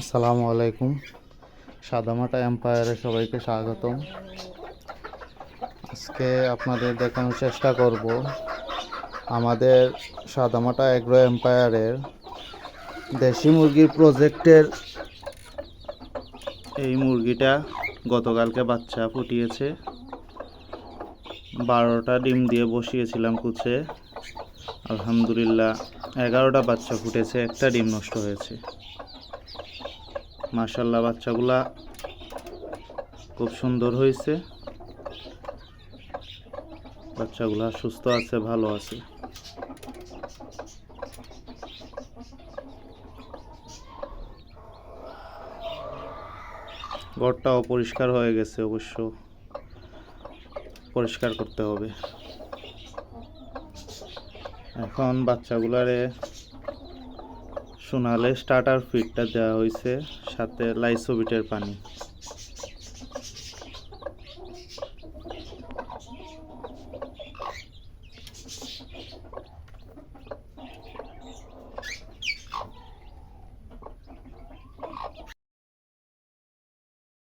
আসসালামু আলাইকুম। সাদামাটা এম্পায়ারে সবাইকে স্বাগতম। আজকে আপনাদের দেখানোর চেষ্টা করব আমাদের সাদামাটা অ্যাগ্রো এম্পায়ারের দেশি মুরগির প্রজেক্টের। এই মুরগিটা গতকালকে বাচ্চা ফুটিয়েছে। বারোটা ডিম দিয়ে বসিয়েছিলাম কুচে। আলহামদুলিল্লাহ, এগারোটা বাচ্চা ফুটেছে, একটা ডিম নষ্ট হয়েছে। মাশাল্লাহ বাচ্চাগুলা খুব সুন্দর হয়েছে। বাচ্চাগুলা সুস্থ আছে, ভালো আছে। ঘরটাও পরিষ্কার হয়ে গেছে অবশ্য। পরিষ্কার করতে হবে। এখন বাচ্চাগুলারে সোনালে স্টার্টার ফিটটা দেওয়া হয়েছে সাথে লাইসোবিটের পানি।